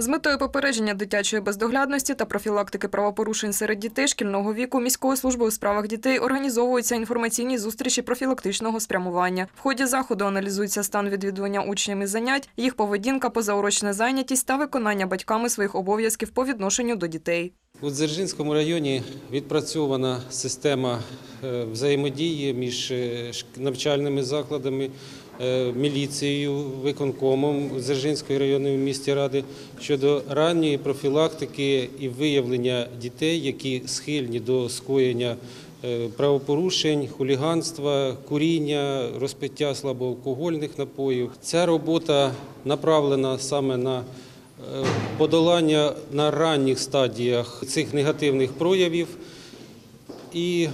З метою попередження дитячої бездоглядності та профілактики правопорушень серед дітей шкільного віку міською службою у справах дітей організовуються інформаційні зустрічі профілактичного спрямування. В ході заходу аналізується стан відвідування учнями занять, їх поведінка, позаурочна зайнятість та виконання батьками своїх обов'язків по відношенню до дітей. У Дзержинському районі відпрацьована система е, взаємодії між е, навчальними закладами, міліцією, виконкомом Дзержинської районної місті ради щодо ранньої профілактики і виявлення дітей, які схильні до скоєння е, правопорушень, хуліганства, куріння, розпиття слабоалкогольних напоїв. Ця робота направлена саме на Е, подолання на ранніх стадіях цих негативних проявів, і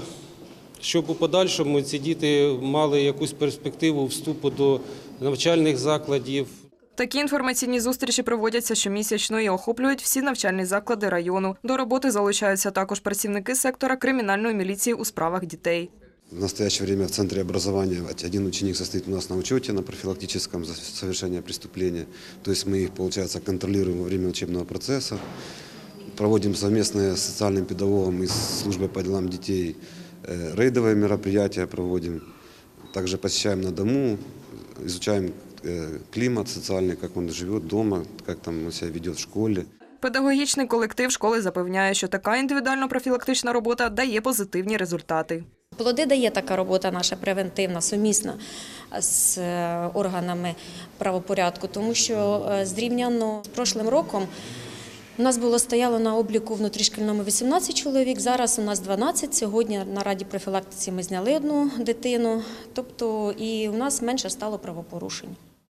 щоб у подальшому ці діти мали якусь перспективу вступу до навчальних закладів. Такі інформаційні зустрічі проводяться щомісячно і охоплюють всі навчальні заклади району. До роботи залучаються також працівники сектора кримінальної міліції у справах дітей. В настоящее время в Центре образования один ученик состоит у нас на учете, на профилактическом за совершение преступления. То есть мы их, получается, контролируем во время учебного процесса. Проводим совместные с социальным педагогом и с службой по делам детей э, рейдовые мероприятия проводим. Также посещаем на дому, изучаем э, климат социальный, как он живет дома, как там он себя ведет в школе. Педагогічний колектив школи запевняє, що така індивідуально-профілактична робота дає позитивні результати. Плоди дає така робота наша превентивна, сумісна з е, органами правопорядку, тому що е, зрівняно з прошлим роком у нас було стояло на обліку внутрішкільному 18 чоловік, зараз у нас 12. Сьогодні на раді профілактиці ми зняли одну дитину, тобто і у нас менше стало правопорушень.